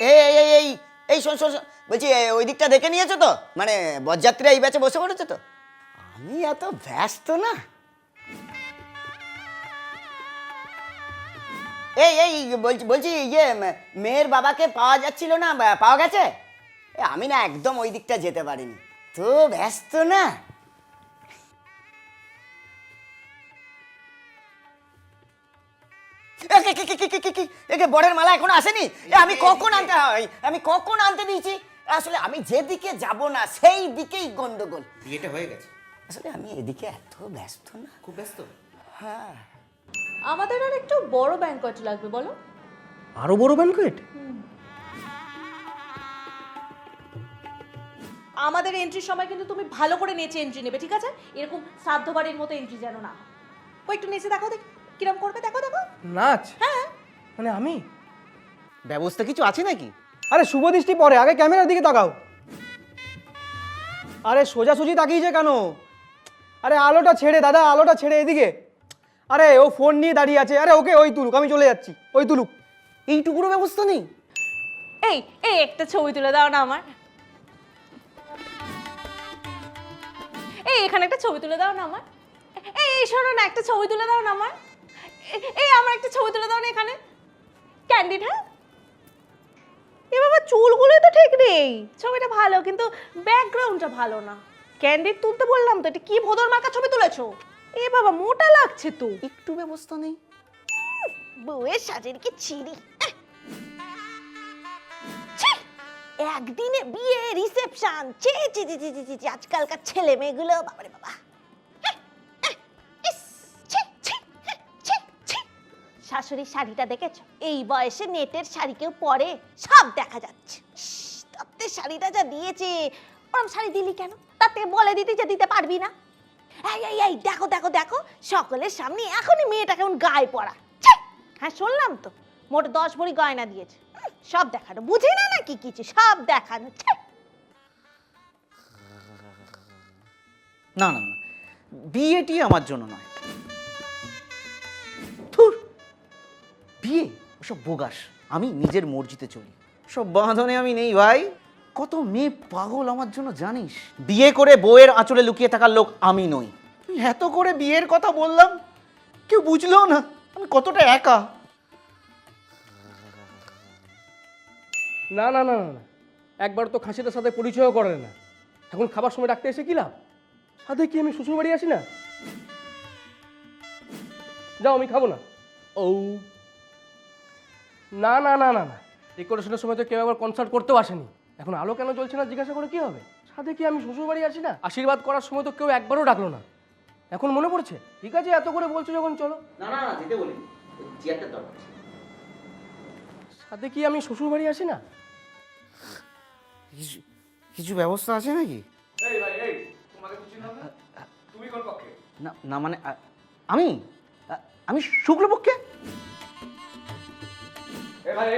এই এই এই এই শোন শোন। বলছি ওই দিকটা দেখে নিয়েছো তো? মানে বরযাত্রীরা এই ব্যাচে বসে পড়েছে তো? আমি এত ব্যস্ত না? এই এই, বলছি বলছি ইয়ে মেয়ের বাবাকে পাওয়া যাচ্ছিল না পাওয়া গেছে? আমি না একদম ওই দিকটা যেতে পারিনি। তো ব্যস্ত না? এ, কে- কে- কে- কে- কে- কে- কে- এ, কে, বরের মালা এখনও আসেনি? আমি কখন আনতে হয়? আমি কখন আনতে দিয়েছি? আসলে আমি যেদিকে যাব না সেই দিকেই গন্ডগোল। বিয়েটা হয়ে গেছে। আসলে আমি এদিকে এত ব্যস্ত না। খুব ব্যস্ত? হ্যাঁ। আমাদের আর একটু বড় ব্যাংকট লাগবে বলো। আরও বড় ব্যানকুয়েট আমাদের এন্ট্রির সময় কিন্তু তুমি ভালো করে নেচে এন্ট্রি নেবে ঠিক আছে? এরকম শ্রাদ্ধ বাড়ির মতো এন্ট্রি যেন না হয়। কই একটু নেচে দেখো দেখ। কিরম করবে দেখো দেখো। নাচ? হ্যাঁ। মানে আমি? ব্যবস্থা কিছু আছে নাকি? আরে শুভ দৃষ্টি পরে আগে ক্যামেরার দিকে তাকাও। আরে সোজাসুজি তাকিয়েছে কেন? আরে আলোটা ছেড়ে দাদা আলোটা ছেড়ে এদিকে। আরে ও ফোন নিয়ে দাঁড়িয়ে আছে আরে ওকে ওই তুলুক আমি চলে যাচ্ছি ওই তুলুক। এইটুকুরও ব্যবস্থা নেই? এই এই একটা ছবি তুলে দাও না আমার। এই এখানে একটা ছবি তুলে দাও না আমার। এই এই শোনো না একটা ছবি তুলে দাও না আমার। এই আমার একটা ছবি তুলে দাও না এখানে। ক্যান্ডিড হ্যাঁ? এ বাবা চুলগুলো তো ঠিক নেই। ছবিটা ভালো কিন্তু ব্যাকগ্রাউন্ডটা ভালো না। ক্যান্ডিড তুলতে বললাম তো এটা কি ভোদর মার্কা ছবি তুলেছো? এ বাবা মোটা লাগছে তো। একটু ব্যবস্থা নেই। বউয়ের সাজের কি আহ! একদিনে বিয়ে রিসেপশন চে চে চে চে চে, আজকালকার ছেলে মেয়েগুলো বাবারে বাবা। শাশুড়ির শাড়িটা দেখেছ? এই বয়সে নেটের শাড়ি কেউ পরে, সব দেখা যাচ্ছে। শাড়িটা যা দিয়েছে, ওরম শাড়ি দিলি কেন? তাতে বলে দিতে যে দিতে পারবি না। এই এই এই, দেখো দেখো দেখো, সকলের সামনে এখনই মেয়েটা কেমন গায়ে পড়া। হ্যাঁ শুনলাম তো, মোট দশ ভরি গয়না দিয়েছে। সব দেখানো। বুঝি না নাকি কিছু? সব দেখানো! না না না, বিয়েটি আমার জন্য নয়। বিয়ে? ওসব বোগাস আমি নিজের মর্জিতে চলি। সব বাঁধনে আমি নেই ভাই। কত মেয়ে পাগল আমার জন্য জানিস? বিয়ে করে বউয়ের আঁচলে লুকিয়ে থাকার লোক আমি নই। তুই এত করে বিয়ের কথা বললাম কেউ বুঝলো না আমি কতটা একা। না না না না না। একবার তো খাসিটার সাথে পরিচয়ও করে না। এখন খাবার সময় ডাকতে এসে কি লাভ? সাথে কি আমি শ্বশুর বাড়ি আসি না? যাও আমি খাব না। ও না না না না না। ডেকোরেশনের সময় তো কেউ একবার কনসার্ট করতেও আসেনি। এখন আলো কেন জ্বলছে না জিজ্ঞাসা করে কি হবে? সাথে কি আমি শ্বশুর বাড়ি আসি না? আশীর্বাদ করার সময় তো কেউ একবারও ডাকলো না। এখন মনে পড়ছে? ঠিক আছে এত করে বলছো যখন চলো। না না না যেতে চেয়ারটা দরকার সাথে কি আমি শ্বশুর বাড়ি আসি না? কিছু কিছু ব্যবস্থা আছে নাকি? না না মানে আ, আমি? আমি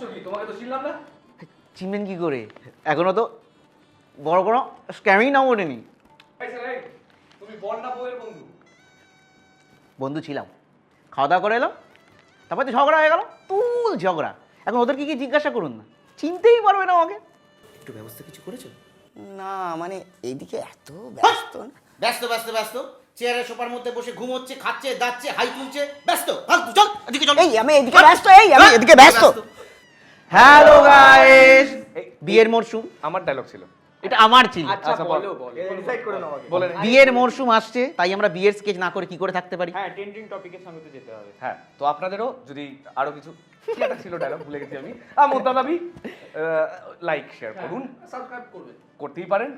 শুক্লপক্ষে চিনবেন কি করে? এখনও তো বড় কোনো স্ক্যামিং নাম ওঠেনি। বন্ধু। ছিলাম। খাওয়া দাওয়া করে এলাম তারপরে তো ঝগড়া হয়ে গেল তুল ঝগড়া। এখন ওদেরকে কি জিজ্ঞাসা করুন না। চিনতেই পারবে না আমাকে। একটু ব্যবস্থা কিছু করেছ? না মানে এইদিকে এত ব্যস্ত ব্যস্ত ব্যস্ত ব্যস্ত। চেয়ারে সোফার মধ্যে বসে ঘুমোচ্ছে খাচ্ছে দাচ্ছে হাই তুলছে ব্যস্ত ফালতু চল এদিকে চল। এই আমি এদিকে ব্যস্ত এই আমি এদিকে ব্যস্ত। হ্যালো গাইস বিয়ের মরশুম আমার ডায়লগ ছিল। এটা আমার ছিল। আচ্ছা বলো বলে নে। বিয়ের মরশুম আসছে তাই আমরা বিয়ের স্কেচ না করে কি করে থাকতে পারি? হ্যাঁ ট্রেন্ডিং টপিকের সঙ্গে তো যেতে হবে। হ্যাঁ তো আপনাদেরও যদি আরও কিছু কি একটা ছিল ডায়লগ ভুলে গেছি আমি। লাইক শেয়ার করুন। সাবস্ক্রাইব করবেন। করতেই পারেন।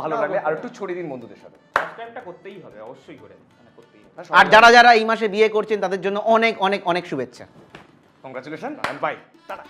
ভালো লাগলে আর একটু ছড়িয়ে দিন বন্ধুদের সাথে। সাবস্ক্রাইবটা করতেই হবে অবশ্যই করে। মানে করতেই হবে। আর যারা যারা এই মাসে বিয়ে করছেন তাদের জন্য অনেক অনেক অনেক শুভেচ্ছা। Congratulation by tata